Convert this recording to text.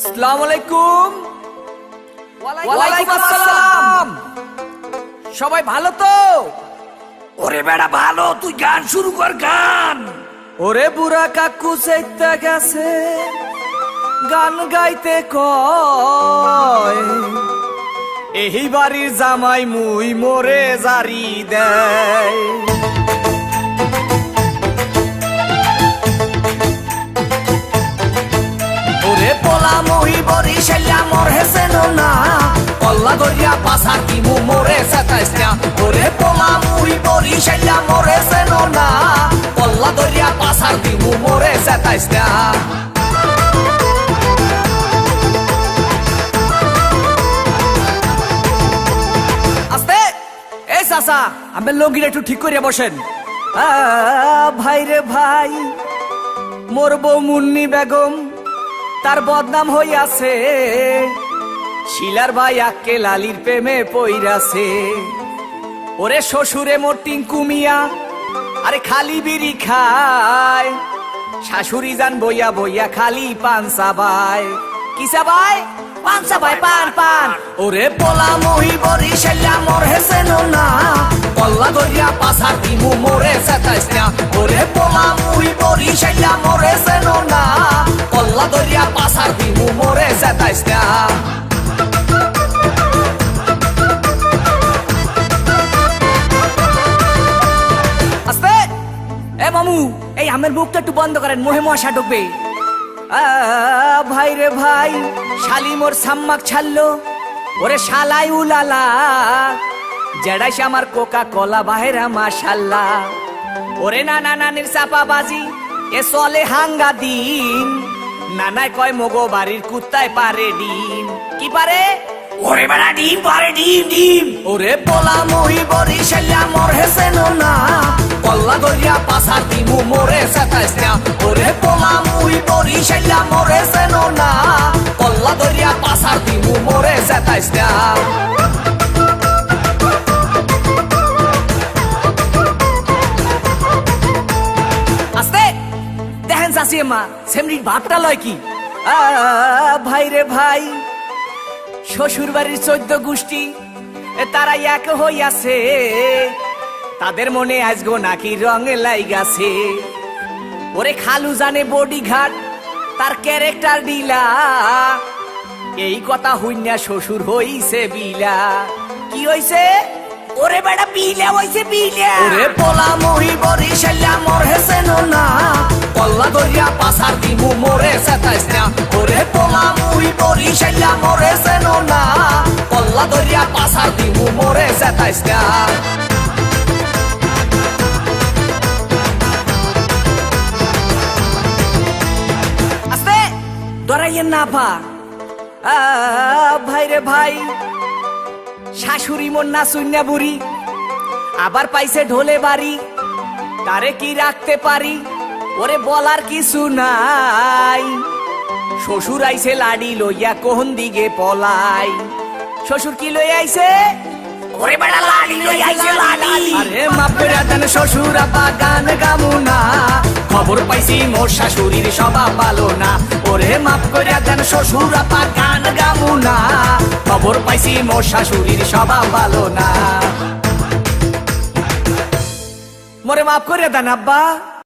আসসালামু আলাইকুম। ওয়ালাইকুম আসসালাম। সবাই ভালো তো? ওরে বেড়া ভালো তুই গান শুরু কর গান। ওরে বুড়া কাকু চাইতে গেছে গান গাইতে কয়। এই বাড়ির জামাই মুই মোরে জারি দেয়। বরিশাইয়া মোর হেসেন না। কল্লা দরিয়া পাসার দিমু মোরে সেতাইস না। ওরে পোলা মহি বরিশাইয়া মোর হেসেন না। কল্লা দরিয়া পাসার দিমু মোরে সেতাইস না। চাচা, আমি লঙ্গিটা একটু ঠিক করিয়া বসেন। ভাই রে ভাই, মোর বউ মুন্নি বেগম তার বদনাম হইয়াছে। শিলার ভাই আক্কে লালির প্রেমে পইরাছে। ওরে শ্বশুরে মোর টিঙ্কুমিয়া আরে খালি বিড়ি খায়। শাশুড়ি যান বইয়া বইয়া খালি পান সাবাই কি সাবাই পান সাবাই পান পান। ওরে পোলা মহি বরি শাল্লা মোর হেসেন না। পল্লা দরিয়া পাসার দিমু মোরে সেতাইস ওরে পোলা মহি বরি শাল্লা মোর দিমু মোরে সেতাইস আস্তে এ মামু এই আমের মুখটা একটু বন্ধ করেন মোহে মশা ঢুকবে। ভাই রে ভাই, শালি মোর সাম্মাক ছাড়লো, ওরে শালাই উলালা জেডাইস আমার কোকা কলা বাহেরা মাশাল্লাহ ওরে নানা নানির চাপা বাজি এ চলে হাঙ্গা দিন নানায় কয় মগো বাড়ির কুত্তায় পারে ডিম। কি পারে? ওরে বেড়া ডিম পারে ডিম ডিম। ওরে পোলা মহি বরিশাল্লা মোর হেসেন না। কল্লা দরিয়া পাসার দিমু মোরে সেতাইস না ওরে পোলা মহি বরিশাল্লা মোর হেসেন না। কল্লা দরিয়া পাসার দিমু মোরে সেতাইস না চাষি মা সেমরির ভাবটা লয় কি ভাই রে ভাই শ্বশুর বাড়ির চোদ্দ গোষ্ঠী তারা এক হইয়াছে। তাদের মনে আজগো নাকি রঙে লাইগাছে। ওরে খালু জানে বডি ঘাট তার ক্যারেক্টার ডিলা এই কথা হইনা শ্বশুর হইছে বিলা। কি হইছে? ওরে বেড়া বিলে হইছে বিলে ওরে পোলা মহি বরিশাল্লা মোর হেসেন না কল্লা দরিয়া পাসার দিমু মোরে সেতাইস না। ওরে পোলা মহি বরিশাল্লা মোর হেসেন না কল্লা দরিয়া পাসার দিমু মোরে সেতাইস না। আস্তে ডরাইয়েন না আ, ভাই রে ভাই। শাশুড়ি মন না শূন্য বুড়ি। আবার পাইছে ঢোলে বাড়ি। তারে কি রাখতে পারি? ওরে বলার কিছু নাই। শ্বশুর আইছে লাডি লইয়া কোন দিকে পলাই। শ্বশুর কি লইয়া আইছে? ওরে বেড়া লালি লই আইছে লালি। আরে মাপ দেন শ্বশুর আপা গান গামু না। খবর পাইছি মোর শাশুড়ির স্বভাব ভালো না। ওরে মাপ করে দেন শ্বশুর আপা গান গামু না। খবর পাইছি মোর শাশুড়ির স্বভাব ভালো না। মোরে মাফ করে দেন আব্বা।